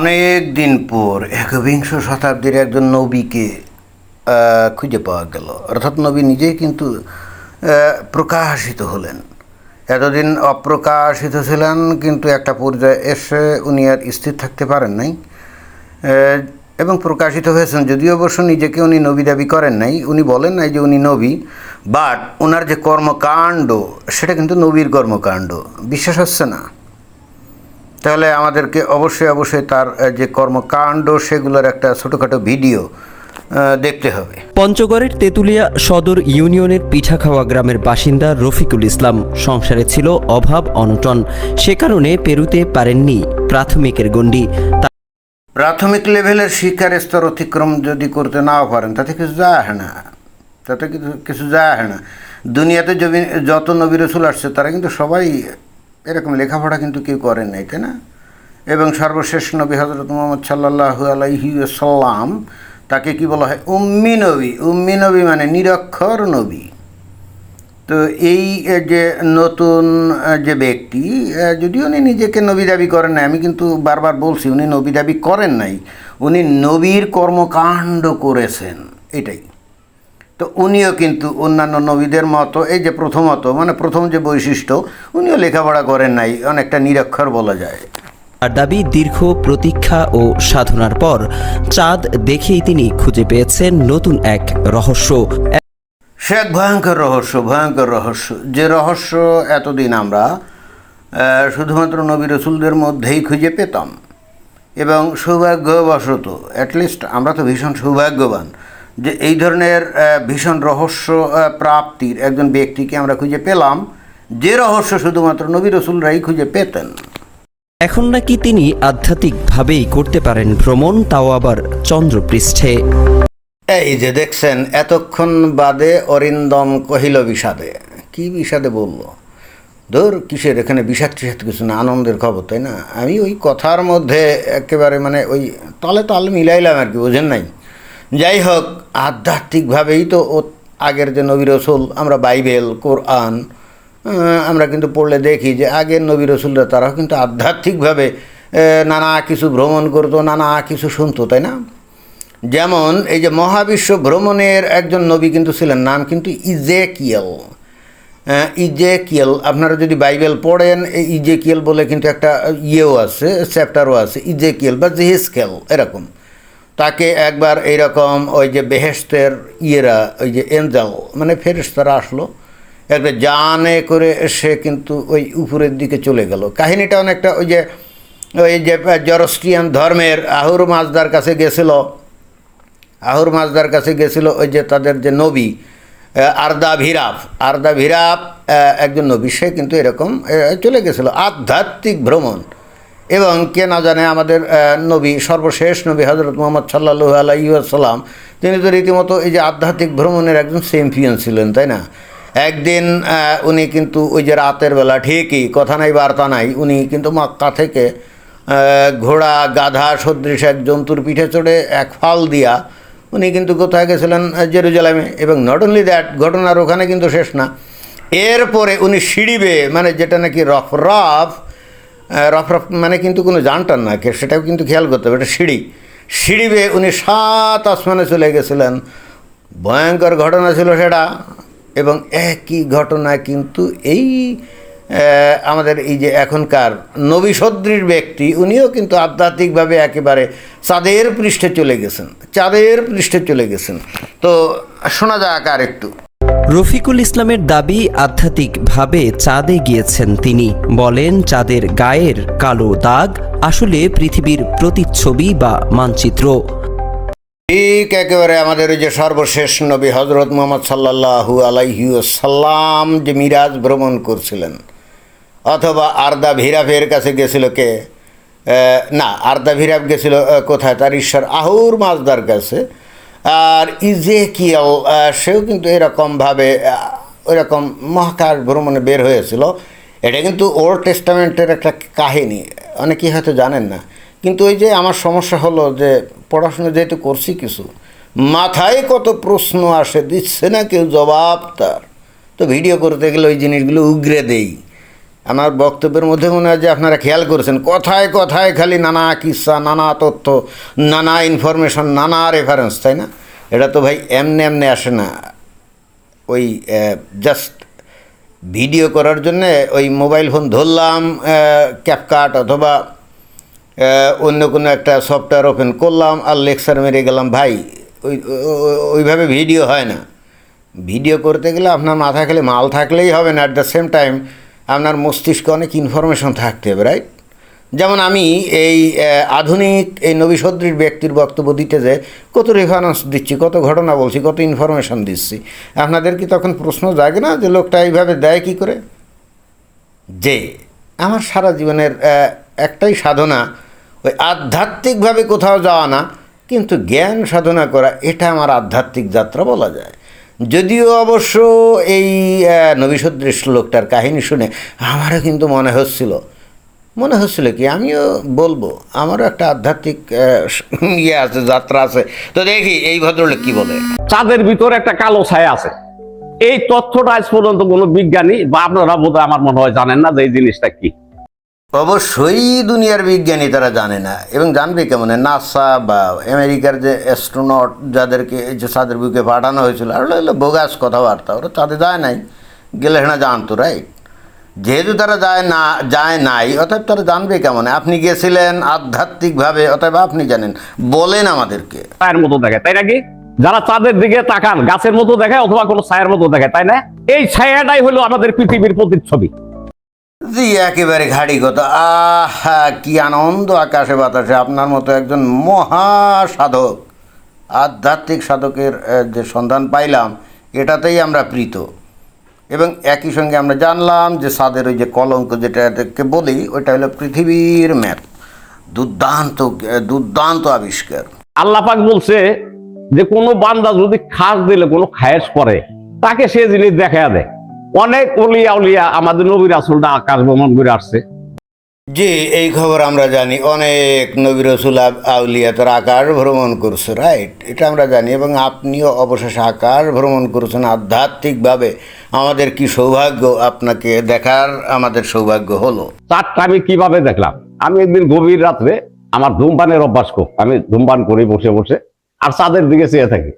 অনেক দিন পর একবিংশ শতাব্দীর একজন নবীকে খুঁজে পাওয়া গেল। অর্থাৎ নবী নিজেই কিন্তু প্রকাশিত হলেন। এতদিন অপ্রকাশিত ছিলেন, কিন্তু একটা পর্যায়ে এসে উনি আর স্থির থাকতে পারেন নাই। এবং প্রকাশিত হয়েছেন। যদিও অবশ্য নিজেকে উনি নবী দাবি করেন নাই। উনি বলেন নাই যে উনি নবী, বাট ওনার যে কর্মকাণ্ড, সেটা কিন্তু নবীর কর্মকাণ্ড। বিশ্বাস হচ্ছে না। তাহলে আমাদেরকে অবশ্যই অবশ্যই তার যে কর্মকাণ্ড সেগুলোর একটা ছোটোখাটো ভিডিও দেখতে হবে। পঞ্চগড়ের তেঁতুলিয়া সদর ইউনিয়নের পিঠাখাওয়া গ্রামের বাসিন্দা রফিকুল ইসলাম সংসারে ছিল অভাব অনটন। সে কারণে পেরুতে পারেননি প্রাথমিকের গণ্ডি। প্রাথমিক লেভেলের শিক্ষার স্তর অতিক্রম যদি করতে নাও পারেন তাতে কিছু যায় না। তাতে কিছু কিছু যায় না। দুনিয়াতে যত নবী রসুল আসছে তারা কিন্তু সবাই এরকম লেখাপড়া কিন্তু কেউ করেন নাই তাই না? এবং সর্বশেষ নবী হজরত মোহাম্মদ সাল্লাহ আলাইহি সাল্লাম তাকে কি বলা হয়? উম্মি নবী। উম্মি নবী মানে নিরক্ষর নবী। তো এই যে নতুন যে ব্যক্তি এ, যদিও উনি নিজেকে নবী দাবি করেন নাই আমি কিন্তু বারবার বলছি উনি নবী দাবি করেন নাই। উনি নবীর কর্মকাণ্ড করেছেন এটাই। তো উনিও কিন্তু অন্যান্য নবীদের মতো এই যে প্রথমত মানে প্রথম যে বৈশিষ্ট্য উনিও লেখাপড়া করেন নাই অনেকটা নিরক্ষর বলা যায়। তার দাবি দীর্ঘ প্রতীক্ষা ও সাধনার পর চাঁদ দেখেই তিনি খুঁজে পেয়েছেন নতুন এক রহস্য। সে এক ভয়ঙ্কর রহস্য ভয়ঙ্কর রহস্য। যে রহস্য এতদিন আমরা শুধুমাত্র নবী রসুলদের মধ্যেই খুঁজে পেতাম। এবং সৌভাগ্যবশত অ্যাটলিস্ট আমরা তো ভীষণ সৌভাগ্যবান। যে এই ধরনের ভীষণ রহস্য প্রাপ্তির একজন ব্যক্তিকে আমরা খুঁজে পেলাম। যে রহস্য শুধুমাত্র নবী রসুলরাই খুঁজে পেতেন। এখন নাকি তিনি আধ্যাত্মিকভাবেই করতে পারেন ভ্রমণ তাও আবার চন্দ্রপৃষ্ঠে। এই যে দেখছেন এতক্ষণ বাদে অরিন্দম কহিল বিষাদে। কি বিষাদে বলল? ধর কিসের? এখানে বিষাদ টিষাদ কিছু না আনন্দের খবর তাই না? আমি ওই কথার মধ্যে একেবারে মানে ওই তালে তাল মিলাইলাম আর কি বোঝেন নাই? যাই হোক আধ্যাত্মিকভাবেই তো আগের যে নবী রসুল, আমরা বাইবেল, কোরআন আমরা কিন্তু পড়লে দেখি যে আগের নবী রসুলরা তারাও কিন্তু আধ্যাত্মিকভাবে নানা কিছু ভ্রমণ করতো, নানা কিছু শুনতো, তাই না? যেমন এই যে মহাবিশ্ব ভ্রমণের একজন নবী কিন্তু ছিলেন, নাম কিন্তু ইজেকিয়েল। ইজেকিয়েল, আপনারা যদি বাইবেল পড়েন এই ইজেকিয়েল বলে কিন্তু একটা ইয়েও আছে, চ্যাপ্টারও আছে, ইজেকিয়েল বা জেহেসকেল, এরকম। তাকে একবার এইরকম ওই যে বেহেস্তের ইয়েরা, ওই যে এঞ্জাল মানে ফেরেশতারা আসলো, একটা জানে করে সে কিন্তু ওই উপরের দিকে চলে গেল। কাহিনীটা অনেকটা ওই যে ওই যে জরস্ট্রিয়ান ধর্মের আহুর মাজদার কাছে গেছিল, আহুর মাজদার কাছে গেছিল ওই যে তাদের যে নবী আরদা ভিরাপ আরদা ভিরাপ একজন নবী, সে কিন্তু এরকম চলে গেছিল। আধ্যাত্মিক ভ্রমণ। এবং কে না জানে আমাদের নবী, সর্বশেষ নবী হজরত মোহাম্মদ সাল্লাহু আলাইসাল্লাম তিনি তো রীতিমতো এই যে আধ্যাত্মিক ভ্রমণের একজন চ্যাম্পিয়ন ছিলেন, তাই না? একদিন উনি কিন্তু ওই যে রাতের বেলা, ঠিকই, কথা নাই, বার্তা নাই, উনি কিন্তু মক্কা থেকে ঘোড়া, গাধা, সদৃশ এক জন্তুর পিঠে চড়ে এক ফাল দিয়া উনি কিন্তু কোথায় গেছিলেন জেরুজালেমে। এবং নট অনলি দ্যাট ঘটনার ওখানে কিন্তু শেষ না। এরপরে উনি সিঁড়ি মানে যেটা নাকি রফ রফ রফ রফ মানে কিন্তু কোনো জানটান না, কে সেটাও কিন্তু খেয়াল করতে হবে। এটা সিঁড়ি। সিঁড়ি বেয়ে উনি সাত আসমানে চলে গেছিলেন। ভয়ঙ্কর ঘটনা ছিল সেটা এবং একই ঘটনা কিন্তু এই আমাদের এই যে এখনকার নবী ব্যক্তি, উনিও কিন্তু আধ্যাত্মিকভাবে একেবারে চাঁদের পৃষ্ঠে চলে গেছেন। চাঁদের পৃষ্ঠে চলে গেছেন। তো শোনা যাক আর একটু। রফিকুল ইসলামের দাবি আধ্যাত্মিকভাবে চাঁদে গিয়েছেন তিনি। বলেন, চাঁদের গায়ের কালো দাগ আসলে পৃথিবীর প্রতিচ্ছবি বা মানচিত্র। ঠিক একেবারে আমাদের ওই যে সর্বশেষ নবী হজরত মোহাম্মদ সাল্লাহু আলাইহি সাল্লাম যে মিরাজ ভ্রমণ করছিলেন, অথবা আর্দা ভিরাফের কাছে গেছিল কে? না, আর্দা ভিরাফ গেছিল কোথায়? তার ঈশ্বর আহুর মাজদার কাছে। আর ইজেকিয়াল সেও কিন্তু এরকমভাবে ওইরকম মহাকাশ ভ্রমণে বের হয়েছিল। এটা কিন্তু ওল্ড টেস্টামেন্টের একটা কাহিনী। অনেকেই হয়তো জানেন না। কিন্তু ওই যে আমার সমস্যা হলো যে পড়াশোনা যেহেতু করছি কিছু, মাথায় কত প্রশ্ন আসে, দিচ্ছে না কেউ জবাব তার। তো ভিডিও করতে গেলে ওই জিনিসগুলো উগরে দেই। আমার বক্তব্যের মধ্যে মনে হয় যে আপনারা খেয়াল করেছেন, কথায় কথায় খালি নানা কিস্সা নানা তথ্য, নানা ইনফরমেশন নানা রেফারেন্স তাই না? এটা তো ভাই এমনি এমনি আসে না। ওই জাস্ট ভিডিও করার জন্যে ওই মোবাইল ফোন ধরলাম ক্যাপকাট অথবা অন্য কোনো একটা সফটওয়্যার ওপেন করলাম, আর লেকচার মেরে গেলাম, ভাই, ওই ওইভাবে ভিডিও হয় না। ভিডিও করতে গেলে আপনার মাথা খালি মাল থাকলেই হবে না অ্যাট দ্য সেম টাইম আপনার মস্তিষ্কে অনেক ইনফরমেশন থাকতে হবে রাইট যেমন আমি এই আধুনিক এই নবিসদৃশ ব্যক্তির বক্তব্য দিতে যে কত রেফারেন্স দিচ্ছি, কত ঘটনা বলছি, কত ইনফরমেশন দিচ্ছি। আপনাদের কি তখন প্রশ্ন জাগে না যে লোকটা এইভাবে দেয় কি করে? যে আমার সারা জীবনের একটাই সাধনা, ওই আধ্যাত্মিকভাবে কোথাও যাওয়া না, কিন্তু জ্ঞান সাধনা করা, এটা আমার আধ্যাত্মিক যাত্রা বলা যায়। যদিও অবশ্য এই নবিসদৃশ লোকটার কাহিনী শুনে আমারও কিন্তু মনে হচ্ছিল। মনে হচ্ছিল কি, আমিও বলব, আমারও একটা আধ্যাত্মিক ইয়ে আছে, যাত্রা আছে। তো দেখি, এই ভদ্রলোক কি বলে? চাঁদের ভিতরে একটা কালো ছায়া আছে। এই তথ্যটা আজ পর্যন্ত কোনো বিজ্ঞানী বা আপনারা বোধহয় আমার মনে হয় জানেন না যে এই জিনিসটা কি। অবশ্যই দুনিয়ার বিজ্ঞানী তারা জানে না। এবং জানবে কেমন? নাসা বা আমেরিকার যে অ্যাস্ট্রোনট যাদেরকে যে চাঁদের বুকে পাঠানো হয়েছিল, আর হলো বোগাস কথাবার্তা, ওরা চাঁদে যায় নাই। গেলে না জানতো রাইট যেহেতু তারা যায় না, যায় নাই, অতএব তারা জানবে কেমন? আপনি গেছিলেন আধ্যাত্মিকভাবে, অতএব আপনি জানেন। বলেন আমাদেরকে। ছায়ের মতো দেখে, তাই নাকি? যারা চাঁদের দিকে তাকান, গাছের মতো দেখায় অথবা কোনো ছায়ের মতো দেখে, তাই না? এই ছায়াটাই হলো আমাদের পৃথিবীর প্রতিচ্ছবি। জি, একেবারে ঘাড়ি কথা আহা, কি আনন্দ আকাশে বাতাসে। আপনার মতো একজন মহা সাধক আধ্যাত্মিক সাধকের যে সন্ধান পাইলাম, এটাতেই আমরা প্রীত। এবং একই সঙ্গে আমরা জানলাম যে সাদের ওই যে কলঙ্ক যেটাকে বলি, ওইটা হলো পৃথিবীর ম্যাপ। দুর্দান্ত দুর্দান্ত আবিষ্কার। আল্লাহ পাক বলছে যে কোনো বান্দা যদি খাস দিলে, কোনো খায়েশ করে তাকে সে জিনিস দেখা দেয়। অনেক অলিয়া উলিয়া আমাদের নবীর আসলটা আকাশ ভ্রমণ করে আসছে। জি এই খবর আমরা জানি অনেক নবী রসুল আউলিয়া তারা আকাশ ভ্রমণ করছে রাইট? এটা আমরা জানি এবং আপনিও অবশেষে আকাশ ভ্রমণ করেছেন আধ্যাত্মিকভাবে। আমাদের কি সৌভাগ্য? আপনাকে দেখার আমাদের সৌভাগ্য হলো। চারটা আমি কীভাবে দেখলাম? আমি একদিন গভীর রাত্রে আমার ধূমপানের অভ্যাস খুব। আমি ধূমপান করি বসে বসে আর চাঁদের দিকে চেয়ে থাকি।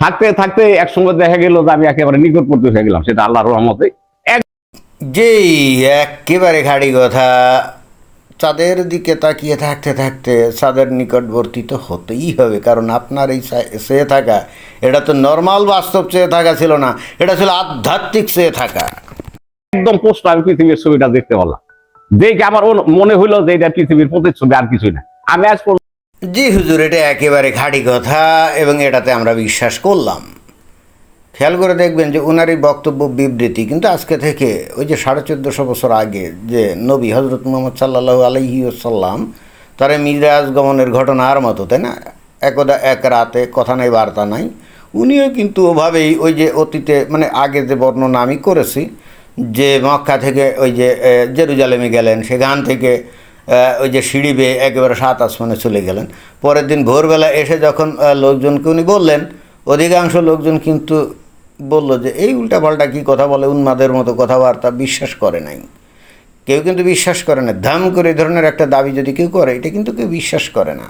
থাকতে থাকতে একসঙ্গে দেখা গেল যে আমি একেবারে নিকটবর্তী হয়ে গেলাম সেটা আল্লাহর রহমতে যে একেবারে ঘাড়ি কথা চাঁদের দিকে তাকিয়ে থাকতে থাকতে চাঁদের নিকটবর্তী তো হতেই হবে কারণ আপনার এই চেয়ে থাকা এটা তো নর্মাল বাস্তব চেয়ে থাকা ছিল না এটা ছিল আধ্যাত্মিক চেয়ে থাকা। একদম পোস্ট আমি পৃথিবীর ছবিটা দেখতে পারলাম। দেখে আমার মনে হইল যে এটা পৃথিবীর প্রতিচ্ছবি আর কিছুই না। আমি আজ জি হুজুর, এটা একেবারে খাঁটি কথা এবং এটাতে আমরা বিশ্বাস করলাম। খেয়াল করে দেখবেন যে ওনার এই বক্তব্য বিবৃতি, কিন্তু আজকে থেকে ওই যে সাড়ে চোদ্দোশো বছর আগে যে নবী হজরত মোহাম্মদ সাল্লাহ আলহি সাল্লাম তারা মিরাজ গমনের ঘটনার মতো, তাই না? একদা এক রাতে কথা নাই, বার্তা নাই। উনিও কিন্তু ওভাবেই ওই যে অতীতে মানে আগে যে বর্ণনা আমি করেছি, যে মক্কা থেকে ওই যে জেরুজালেমে গেলেন, সেখান থেকে ওই যে সিঁড়ি বেয়ে একেবারে সাত আসমানে চলে গেলেন। পরের দিন ভোরবেলা এসে যখন লোকজনকে উনি বললেন, অধিকাংশ লোকজন কিন্তু বলল যে, এই উল্টাপাল্টা কী কথা বলে? উন্মাদের মতো কথাবার্তা বিশ্বাস করে নাই। কেউ কিন্তু বিশ্বাস করে না। ধাম করে এই ধরনের একটা দাবি যদি কেউ করে, এটা কিন্তু কেউ বিশ্বাস করে না।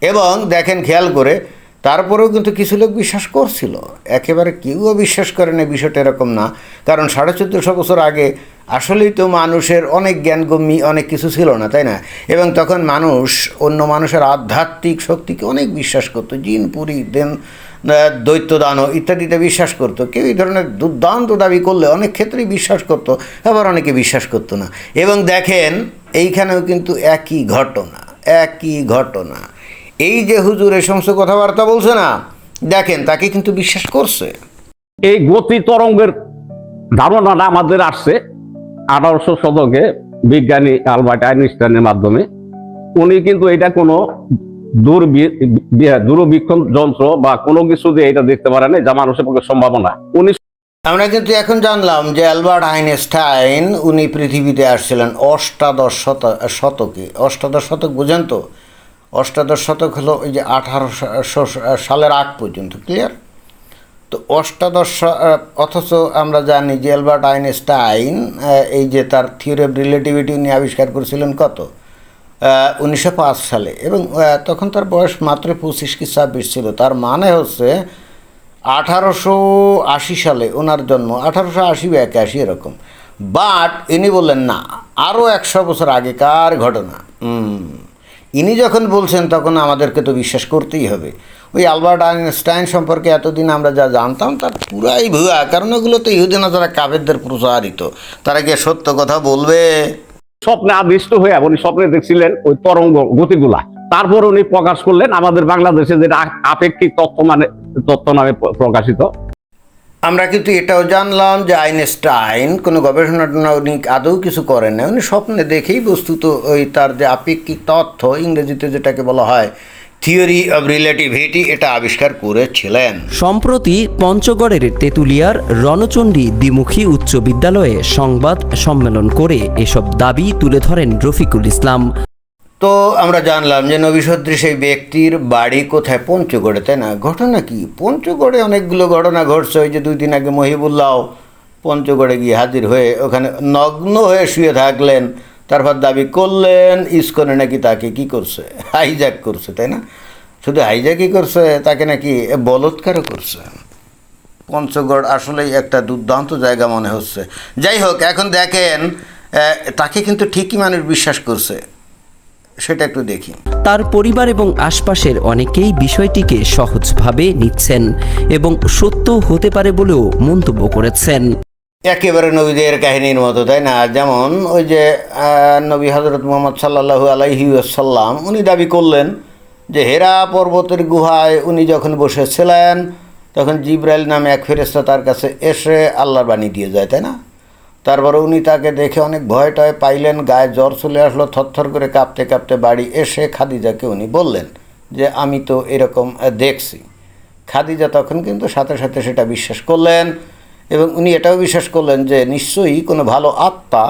এবং দেখেন, খেয়াল করে তারপরেও কিন্তু কিছু লোক বিশ্বাস করছিল। একেবারে কেউও বিশ্বাস করে না বিষয়টা এরকম না। কারণ সাড়ে চোদ্দোশো বছর আগে আসলেই তো মানুষের অনেক জ্ঞানগম্যী অনেক কিছু ছিল না, তাই না? এবং তখন মানুষ, অন্য মানুষের আধ্যাত্মিক শক্তিকে অনেক বিশ্বাস করতো। জিন, পুরী, দেন দৈত্য দানব ইত্যাদিতে বিশ্বাস করতো। কেউ এই ধরনের দুর্দান্ত দাবি করলে অনেক ক্ষেত্রেই বিশ্বাস করতো, আবার অনেকে বিশ্বাস করতো না। এবং দেখেন, এইখানেও কিন্তু একই ঘটনা একই ঘটনা। এই যে হুজুর এই সমস্ত কথাবার্তা বলছে না দেখেন তাকে কিন্তু বিশ্বাস করছে। এই গতি তরঙ্গের ধারণাটা আমাদের আসছে আঠারোশো শতকে বিজ্ঞানী আলবার্ট আইনস্টাইনের মাধ্যমে। উনি কিন্তু এটা কোনো বি- দূরবীক্ষণ যন্ত্র বা কোনো কিছু দিয়ে এটা দেখতে পারে না যা মানুষের পক্ষে সম্ভাবনা উনি আমরা কিন্তু এখন জানলাম যে অ্যালবার্ট আইনস্টাইন উনি পৃথিবীতে আসছিলেন অষ্টাদশ শত শতকে। অষ্টাদশ শতক বুঝেন তো? অষ্টাদশ শতক হলো ওই যে আঠারোশো সালের আগ পর্যন্ত ক্লিয়ার তো অষ্টাদশ অথচ আমরা জানি যে অ্যালবার্ট আইনস্টাইন এই যে তার থিওরি অফ রিলেটিভিটি উনি আবিষ্কার করেছিলেন কত? উনিশশো পাঁচ সালে এবং তখন তার বয়স মাত্র পঁচিশ কি ছাব্বিশ ছিল। তার মানে হচ্ছে আঠারোশো আশি সালে ওনার জন্ম, আঠারোশো আশি বা একাশি এরকম। বাট ইনি বললেন, না, আরও একশো বছর আগেকার ঘটনা। ইনি যখন বলছেন, তখন আমাদেরকে তো বিশ্বাস করতেই হবে। ওই আলবার্ট আইনস্টাইন সম্পর্কে এতদিন আমরা যা জানতাম, তার পুরাই ভুয়া। কারণ ওগুলো তো ইহুদিনা যারা কাবেরদের প্রচারিত, তারা কি সত্য কথা বলবে? স্বপ্নে আদিষ্ট হয়ে উনি স্বপ্নে দেখছিলেন ওই তরঙ্গ গতিগুলা। তারপর উনি প্রকাশ করলেন আমাদের বাংলাদেশে যেটা আপেক্ষিক তত্ত্ব মানে তত্ত্ব নামে প্রকাশিত। আমরা কিন্তু এটাও জানলাম যে আইনস্টাইন কোনো গবেষণা উনি আদৌ কিছু করেন না উনি স্বপ্নে দেখেই বস্তুত ওই তার যে আপেক্ষিক তথ্য, ইংরেজিতে যেটাকে বলা হয় থিওরি অব রিলেটিভিটি, এটা আবিষ্কার করেছিলেন। সম্প্রতি পঞ্চগড়ের তেঁতুলিয়ার রণচণ্ডী দ্বিমুখী উচ্চ বিদ্যালয়ে সংবাদ সম্মেলন করে এসব দাবি তুলে ধরেন রফিকুল ইসলাম। তো আমরা জানলাম যে নবিসদৃশ এই ব্যক্তির বাড়ি কোথায়? পঞ্চগড়ে, তাই না? ঘটনা কি? পঞ্চগড়ে অনেকগুলো ঘটনা ঘটছে। ওই যে দুই দিন আগে মহিবুল্লাহ পঞ্চগড়ে গিয়ে হাজির হয়ে ওখানে নগ্ন হয়ে শুয়ে থাকলেন। তারপর দাবি করলেন, ইস্কনে নাকি তাকে কি করছে? হাইজ্যাক করছে, তাই না? শুধু হাইজ্যাকই করছে, তাকে নাকি বলৎকারও করছে। পঞ্চগড় আসলেই একটা দুর্দান্ত জায়গা মনে হচ্ছে। যাই হোক, এখন দেখেন তাকে কিন্তু ঠিকই মানুষ বিশ্বাস করছে। সেটা একটু দেখি। তার পরিবার এবং আশপাশের অনেকেই বিষয়টিকে সহজভাবে নিচ্ছেন এবং সত্য হতে পারে বলেও মন্তব্য করেছেন। একেবারে নবীদের কাহিনীর মতো তাই না? যেমন ওই যে নবী হজরত মোহাম্মদ সাল্লাহু আলাইহি সাল্লাম উনি দাবি করলেন যে হেরা পর্বতের গুহায় উনি যখন বসেছিলেন তখন জিব্রাইল নামে এক ফেরেস্তা তার কাছে এসে আল্লাহর বাণী দিয়ে যায় তাই না? তারপরে উনি তাকে দেখে অনেক ভয় টয় পাইলেন, গায়ে জ্বর চলে আসলো, থরথর করে কাঁপতে কাঁপতে বাড়ি এসে খাদিজাকে উনি বললেন যে, আমি তো এরকম দেখছি। খাদিজা তখন কিন্তু সাথে সাথে সেটা বিশ্বাস করলেন এবং উনি এটাও বিশ্বাস করলেন যে, নিশ্চয়ই কোনো ভালো আত্মা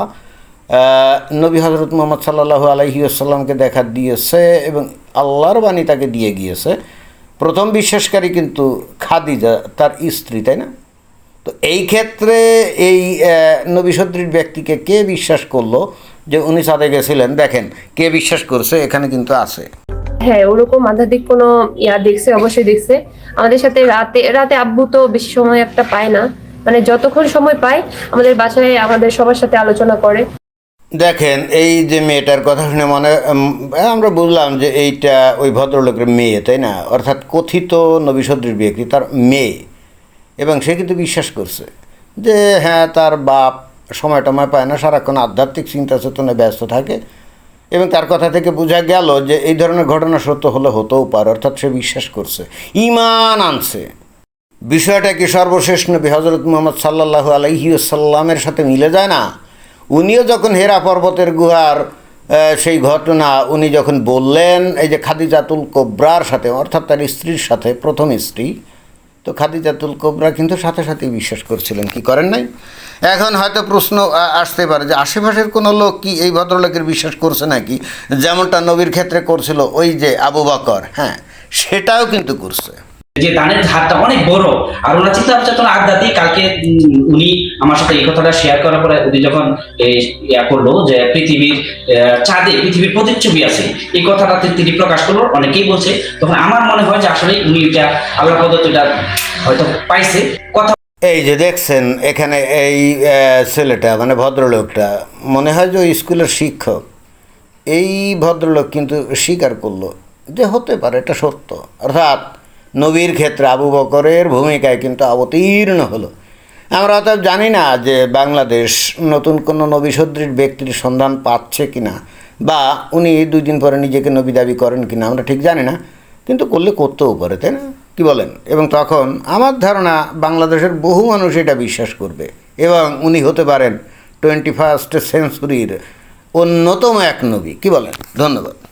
নবী হজরত মোহাম্মদ সাল্লাহু আলহি আসাল্লামকে দেখা দিয়েছে এবং আল্লাহর বাণী তাকে দিয়ে গিয়েছে। প্রথম বিশ্বাসকারী কিন্তু খাদিজা, তার স্ত্রী, তাই না? তো এই ক্ষেত্রে এই আহ, নবী সদৃশ ব্যক্তিকে কে বিশ্বাস করল যে উনি সাথে গেছিলেন দেখেন কে বিশ্বাস করছে? এখানে কিন্তু আছে। হ্যাঁ ওরকম আধ্যাত্মিক কোনো ইয়া দেখছে অবশ্যই দেখছে। আমাদের সাথে রাতে রাতে আব্বু তো বেশি সময় একটা পায় না। মানে যতক্ষণ সময় পায় আমাদের বাসায় আমাদের সবার সাথে আলোচনা করে। দেখেন এই যে মেয়েটার কথা শুনে মনে আমরা বুঝলাম যে এইটা ওই ভদ্রলোকের মেয়ে তাই না? অর্থাৎ কথিত নবিসদৃশ ব্যক্তি তার মেয়ে। এবং সে কিন্তু বিশ্বাস করছে যে হ্যাঁ তার বাপ সময় টময় পায় না, সারাক্ষণ আধ্যাত্মিক চিন্তা চেতনায় ব্যস্ত থাকে এবং তার কথা থেকে বোঝা গেল যে, এই ধরনের ঘটনা সত্য হলে হতেও পারে, অর্থাৎ সে বিশ্বাস করছে। ইমান আনছে। বিষয়টা কি সর্বশেষ নবী হজরত মোহাম্মদ সাল্লাহ আলহি সাল্লামের সাথে মিলে যায় না? উনিও যখন হেরা পর্বতের গুহার সেই ঘটনা উনি যখন বললেন, এই যে খাদিজাতুল কোবরার সাথে, অর্থাৎ তার স্ত্রীর সাথে, প্রথম স্ত্রী তো খাদিজাতুল কোবরা কিন্তু সাথে সাথে বিশ্বাস করছিলেন, কি করেন নাই? এখন হয়তো প্রশ্ন আসতে পারে যে আশেপাশের কোনো লোক কি এই ভদ্রলোকের বিশ্বাস করছে নাকি? যেমনটা নবীর ক্ষেত্রে করছিল ওই যে আবু বাকর হ্যাঁ সেটাও কিন্তু করছে। যে দানের হাতটা অনেক বড়। আর ওনার চিন্তা চেতনা আধ্যাত্মিক কালকে উনি আমার সাথে এই কথাটা শেয়ার করার পরে উনি যখন ইয়া করল যে পৃথিবীর চাঁদে পৃথিবীর প্রতিচ্ছবি আছে, এই কথাটাতে তিনি প্রকাশ করল, অনেকেই বলছে। তখন আমার মনে হয় যে আসলে উনি এটা আল্লাহ পদ্ধতিটা হয়তো পাইছে। কথা এই যে দেখছেন এখানে এই ছেলেটা মানে ভদ্রলোকটা, মনে হয় যে স্কুলের শিক্ষক। এই ভদ্রলোক কিন্তু স্বীকার করল যে হতে পারে, এটা সত্য। অর্থাৎ নবীর ক্ষেত্রে আবু বকরের ভূমিকায় কিন্তু অবতীর্ণ হলো। আমরা অতএব জানি না যে বাংলাদেশ নতুন কোনো নবী সদৃশ ব্যক্তির সন্ধান পাচ্ছে কি না বা উনি দুই দিন পরে নিজেকে নবী দাবি করেন কি না আমরা ঠিক জানি না। কিন্তু করলে করতেও পারে, তাই না? কি বলেন? এবং তখন আমার ধারণা বাংলাদেশের বহু মানুষ এটা বিশ্বাস করবে। এবং উনি হতে পারেন টোয়েন্টি ফার্স্ট সেঞ্চুরির অন্যতম এক নবী। কি বলেন? ধন্যবাদ।